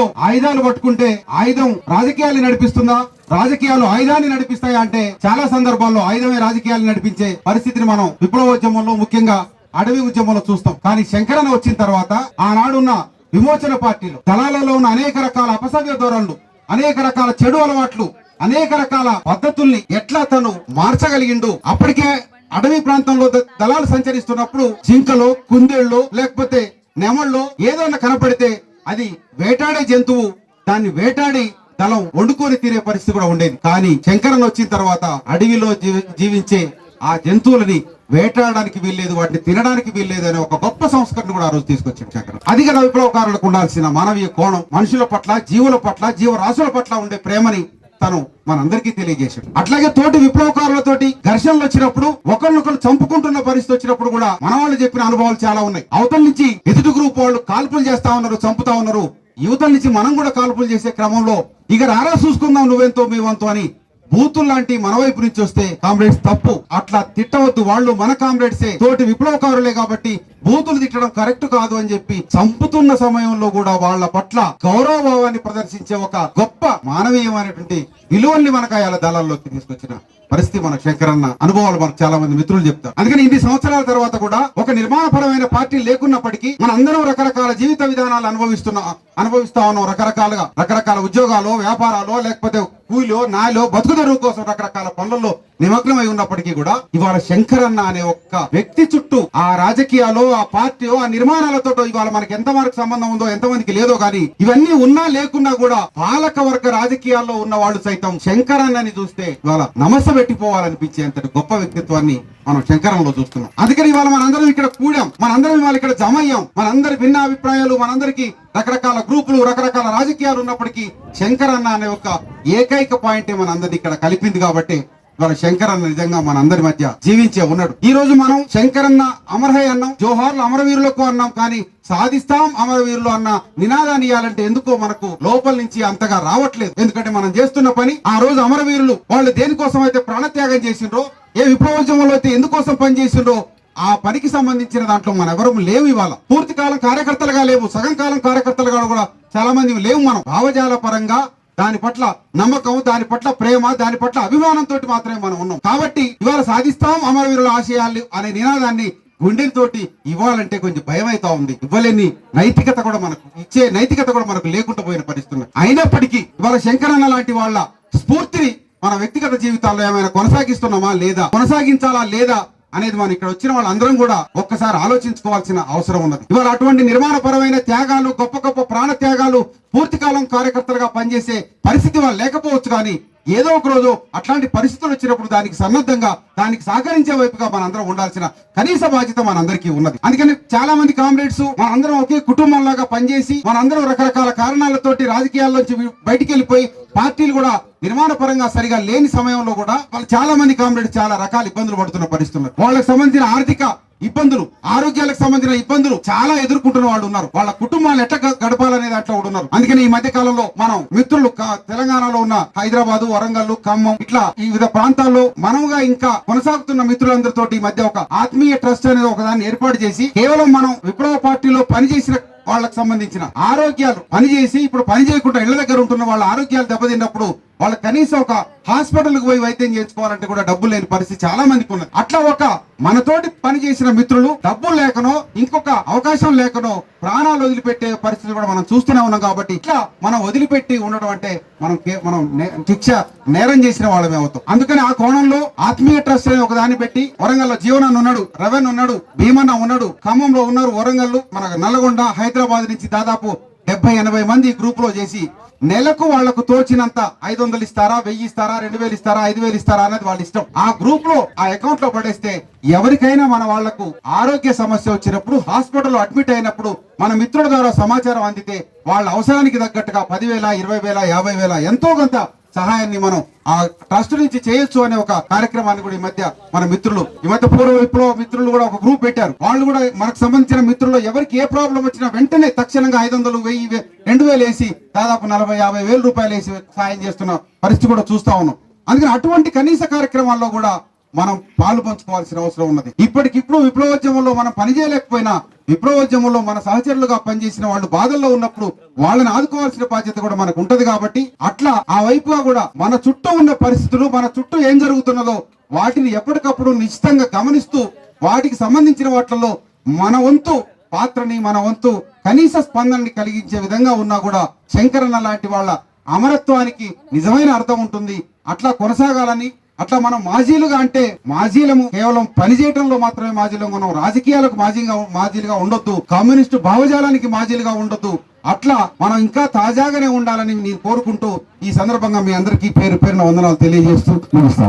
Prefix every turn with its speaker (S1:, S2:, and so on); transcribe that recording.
S1: చేతిలో ఆయుధాలు పట్టుకుంటే ఆయుధం రాజకీయాలు నడిపిస్తుందా? రాజకీయాలు ఆయుధాన్ని నడిపిస్తాయా అంటే చాలా సందర్భాల్లో ఆయుధమే రాజకీయాలు నడిపించే పరిస్థితిని మనం విప్లవోద్యమంలో ముఖ్యంగా అడవి ఉద్యమంలో చూస్తాం. కానీ శంకరన వచ్చిన తర్వాత ఆనాడున్న విమోచన పార్టీలు దళాలలో ఉన్న అనేక రకాల అపసవ్య ధోరణులు అనేక రకాల చెడు అలవాట్లు అనేక రకాల పద్ధతుల్ని ఎట్లా తను మార్చగలిగిండు? అప్పటికే అడవి ప్రాంతంలో దళాలు సంచరిస్తున్నప్పుడు జింకలో కుందేళ్ళు లేకపోతే నెమళ్ళు ఏదైనా కనపడితే అది వేటాడే జంతువు దాన్ని వేటాడి దళం వండుకొని తినే పరిస్థితి కూడా ఉండేది. కానీ శంకరన్ వచ్చిన తర్వాత అడవిలో జీవించే ఆ జంతువులని వేటాడడానికి వీల్లేదు వాటిని తినడానికి వీల్లేదు అనే ఒక గొప్ప సంస్కరణ కూడా ఆ రోజు తీసుకొచ్చాడు శంకరన్. అది కదా విప్లవకారులకు ఉండాల్సిన మానవీయ కోణం మనుషుల పట్ల జీవుల పట్ల జీవరాశుల పట్ల ఉండే ప్రేమని తను మనందరికీ తెలియజేశాడు అట్లాగే తోటి విప్లవకారులతోటి ఘర్షణలు వచ్చినప్పుడు ఒకరినొకరు చంపుకుంటున్న పరిస్థితి వచ్చినప్పుడు కూడా మన వాళ్ళు చెప్పిన అనుభవాలు చాలా ఉన్నాయి. అవతల నుంచి ఎదుటి గ్రూప్ వాళ్ళు కాల్పులు చేస్తా ఉన్నారు చంపుతా ఉన్నారు. యువతల నుంచి మనం కూడా కాల్పులు చేసే క్రమంలో ఇక రారా చూసుకుందాం నువ్వెంతో మేవంతో అని బూతులు లాంటి మన వైపు నుంచి వస్తే కామ్రేడ్స్ తప్పు. అట్లా తిట్టవద్దు వాళ్ళు మన కామ్రేడ్సే. తోటి విప్లవకారులే కాబట్టి బూతులు తిట్టడం కరెక్ట్ కాదు అని చెప్పి చంపుతున్న సమయంలో కూడా వాళ్ళ పట్ల గౌరవభావాన్ని ప్రదర్శించే ఒక గొప్ప మానవీయమైనటువంటి విలువల్ని మనకాయాల దళాల్లోకి తీసుకొచ్చిన పరిస్థితి మన శంకరన్న అనుభవాలు మనకు చాలా మంది మిత్రులు చెప్తారు. అందుకని ఇన్ని సంవత్సరాల తర్వాత కూడా ఒక నిర్మాణపరమైన పార్టీ లేకున్నప్పటికీ మన అందరం రకరకాల జీవిత విధానాలు అనుభవిస్తున్నా అనుభవిస్తా ఉన్నాం రకరకాలుగా. రకరకాల ఉద్యోగాలు వ్యాపారాలు లేకపోతే కూలిలో నాయలో బతుకు తెరువు కోసం రకరకాల పనులలో నిమగ్నమై ఉన్నప్పటికీ కూడా ఇవాళ శంకరన్న అనే ఒక్క వ్యక్తి చుట్టూ ఆ రాజకీయాలు ఆ పార్టీ ఆ నిర్మాణాలతో ఇవాళ మనకి ఎంత వరకు సంబంధం ఉందో ఎంతమందికి లేదో కానీ ఇవన్నీ ఉన్నా లేకున్నా కూడా పాలక వర్గ రాజకీయాల్లో ఉన్న వాళ్ళు సైతం శంకరన్నని చూస్తే ఇవాళ నమస పెట్టిపోవాలనిపించే అంతటి గొప్ప వ్యక్తిత్వాన్ని మనం శంకరంలో చూస్తున్నాం. అందుకని ఇవాళ మనందరం ఇక్కడ కూడాం మనందరం ఇవాళ ఇక్కడ జమ అయ్యాం. మనందరి భిన్న అభిప్రాయాలు మనందరికి రకరకాల గ్రూపులు రకరకాల రాజకీయాలు ఉన్నప్పటికీ శంకరన్న అనే ఒక ఏకైక పాయింట్ మనందరినీ ఇక్కడ కలిపింది కాబట్టి ఇవాళ శంకరన్న నిజంగా మన అందరి మధ్య జీవించే ఉన్నాడు. ఈ రోజు మనం శంకరన్న అమరహై అన్నాం జోహార్లు అమరవీరులకు అన్నాం కానీ సాధిస్తాం అమరవీరులు అన్న నినాదాన్ని ఇవ్వాలంటే ఎందుకో మనకు లోపల నుంచి అంతగా రావట్లేదు. ఎందుకంటే మనం చేస్తున్న పని ఆ రోజు అమరవీరులు వాళ్ళు దేనికోసం అయితే ప్రాణత్యాగం చేసిండ్రో ఏ విప్లవోద్యమంలో అయితే ఎందుకోసం పనిచేసిండ్రో ఆ పనికి సంబంధించిన దాంట్లో మనం ఎవరు లేవు ఇవాళ. పూర్తి కాలం కార్యకర్తలుగా లేవు సగం కాలం కార్యకర్తలుగా కూడా చాలా మంది లేవు మనం. భావజాల పరంగా దాని పట్ల నమ్మకం దాని పట్ల ప్రేమ దాని పట్ల అభిమానంతో మాత్రమే మనం ఉన్నాం. కాబట్టి ఇవాళ సాధిస్తాం అమరవీరుల ఆశయాలు అనే నినాదాన్ని గుండెలతోటి ఇవ్వాలంటే కొంచెం భయం అవుతా ఉంది. ఇవ్వలేని నైతికత కూడా మనకు ఇచ్చే నైతికత కూడా మనకు లేకుండా పోయిన పరిస్థితులు అయినప్పటికీ ఇవాళ శంకరన్న లాంటి వాళ్ళ స్ఫూర్తిని మన వ్యక్తిగత జీవితాల్లో ఏమైనా కొనసాగిస్తున్నామా లేదా కొనసాగించాలా లేదా అనేది మనం ఇక్కడ వచ్చిన వాళ్ళందరం కూడా ఒక్కసారి ఆలోచించుకోవాల్సిన అవసరం ఉన్నది. ఇవాళ అటువంటి నిర్మాణపరమైన త్యాగాలు గొప్ప గొప్ప ప్రాణ త్యాగాలు పూర్తి కాలం కార్యకర్తలుగా పనిచేసే పరిస్థితి వాళ్ళు లేకపోవచ్చు కానీ ఏదో ఒక రోజు అట్లాంటి పరిస్థితులు వచ్చినప్పుడు దానికి సన్నద్ధంగా దానికి సహకరించే వైపుగా మనందరం ఉండాల్సిన కనీస బాధ్యత మనందరికీ ఉన్నది. అందుకని చాలా మంది కామ్రేడ్స్ మనందరం ఒకే కుటుంబంలాగా పనిచేసి మనందరం రకరకాల కారణాలతోటి రాజకీయాల్లోంచి బయటికి వెళ్ళిపోయి పార్టీలు కూడా నిర్మాణ పరంగా సరిగా లేని సమయంలో కూడా వాళ్ళు చాలా మంది కామ్రేడ్స్ చాలా రకాల ఇబ్బందులు పడుతున్న పరిస్థితులు. వాళ్ళకి సంబంధించిన ఆర్థిక ఇబ్బందులు ఆరోగ్యాలకు సంబంధించిన ఇబ్బందులు చాలా ఎదుర్కొంటున్న వాళ్ళు ఉన్నారు. వాళ్ళ కుటుంబాలు ఎట్లా గడపాలనేది గడపాలనే దాంట్లో కూడా ఉన్నారు. అందుకని ఈ మధ్య కాలంలో మనం మిత్రులు తెలంగాణలో ఉన్న హైదరాబాద్ వరంగల్ ఖమ్మం ఇట్లా ఈ వివిధ ప్రాంతాల్లో మనముగా ఇంకా కొనసాగుతున్న మిత్రులందరితో ఈ మధ్య ఒక ఆత్మీయ ట్రస్ట్ అనేది ఒక దాన్ని ఏర్పాటు చేసి కేవలం మనం విప్లవ పార్టీలో పనిచేసిన వాళ్ళకి సంబంధించిన ఆరోగ్యాలు పనిచేసి ఇప్పుడు పని చేయకుండా ఇళ్ళ దగ్గర ఉంటున్న వాళ్ళ ఆరోగ్యాలు దెబ్బతిన్నప్పుడు వాళ్ళ కనీసం ఒక హాస్పిటల్కి పోయి వైద్యం చేయించుకోవాలంటే కూడా డబ్బులు లేని పరిస్థితి చాలా మందికి ఉన్నది. అట్లా ఒక మనతోటి పని చేసిన మిత్రులు డబ్బులు లేకనో ఇంకొక అవకాశం లేకనో ప్రాణాలు వదిలిపెట్టే పరిస్థితి కూడా మనం చూస్తూనే ఉన్నాం కాబట్టి ఇట్లా మనం వదిలిపెట్టి ఉండడం అంటే మనం మనం శిక్ష నేరం చేసిన వాళ్ళమే అవుతాం. అందుకని ఆ కోణంలో ఆత్మీయ ట్రస్ట్ అనే ఒక దాన్ని పెట్టి వరంగల్లో జీవనాన్ని ఉన్నాడు రవెన్ ఉన్నాడు భీమన్న ఉన్నాడు ఖమ్మంలో ఉన్నారు వరంగల్ మన నల్గొండ హైదరాబాద్ నుంచి దాదాపు డెబ్బై ఎనభై మంది గ్రూప్లో చేసి నెలకు వాళ్ళకు తోచినంత ఐదు వందలు ఇస్తారా వెయ్యి ఇస్తారా రెండు వేలు ఇస్తారా ఐదు వేలు ఇస్తారా అనేది వాళ్ళ ఇష్టం. ఆ గ్రూప్లో ఆ అకౌంట్లో పడేస్తే ఎవరికైనా మన వాళ్ళకు ఆరోగ్య సమస్య వచ్చినప్పుడు హాస్పిటల్ అడ్మిట్ అయినప్పుడు మన మిత్రుల ద్వారా సమాచారం అందితే వాళ్ళ అవసరానికి తగ్గట్టుగా పదివేల ఇరవై వేల యాభై వేల ఎంతో కొంత సహాయాన్ని మనం ఆ ట్రస్ట్ నుంచి చేయొచ్చు అనే ఒక కార్యక్రమాన్ని కూడా ఈ మధ్య మన మిత్రులు ఈ మధ్య పూర్వ విప్లవ మిత్రులు కూడా ఒక గ్రూప్ పెట్టారు. వాళ్ళు కూడా మనకు సంబంధించిన మిత్రులు ఎవరికి ఏ ప్రాబ్లం వచ్చినా వెంటనే తక్షణంగా ఐదు వందలు వెయ్యి వే- రెండు వేలు వేసి దాదాపు నలభై యాభై వేల రూపాయలు వేసి సాయం చేస్తున్న పరిస్థితి కూడా చూస్తా ఉన్నాం. అందుకని అటువంటి కనీస కార్యక్రమాల్లో కూడా మనం పాలు పంచుకోవాల్సిన అవసరం ఉన్నది. ఇప్పటికిప్పుడు విప్లవోద్యమంలో మనం పనిచేయలేకపోయినా విప్లవోద్యమంలో మన సహచరులుగా పనిచేసిన వాళ్ళు బాధల్లో ఉన్నప్పుడు వాళ్ళని ఆదుకోవాల్సిన బాధ్యత కూడా మనకు ఉంటది కాబట్టి అట్లా ఆ వైపుగా కూడా మన చుట్టూ ఉన్న పరిస్థితులు మన చుట్టూ ఏం జరుగుతున్నదో వాటిని ఎప్పటికప్పుడు నిశ్చితంగా గమనిస్తూ వాటికి సంబంధించిన వాటిల్లో మన వంతు పాత్రని మన వంతు కనీస స్పందనని కలిగించే విధంగా ఉన్నా కూడా శంకరన్న లాంటి వాళ్ళ అమరత్వానికి నిజమైన అర్థం ఉంటుంది. అట్లా కొనసాగాలని అట్లా మనం మాజీలుగా అంటే మాజీలము కేవలం పని చేయడంలో మాత్రమే మాజీలుగా మనం రాజకీయాలకు మాజీగా మాజీలుగా ఉండొద్దు. కమ్యూనిస్టు భావజాలానికి మాజీలుగా ఉండొద్దు. అట్లా మనం ఇంకా తాజాగానే ఉండాలని నేను కోరుకుంటూ ఈ సందర్భంగా మీ అందరికీ పేరు పేరున వందనాలు తెలియజేస్తూ ముగిస్తా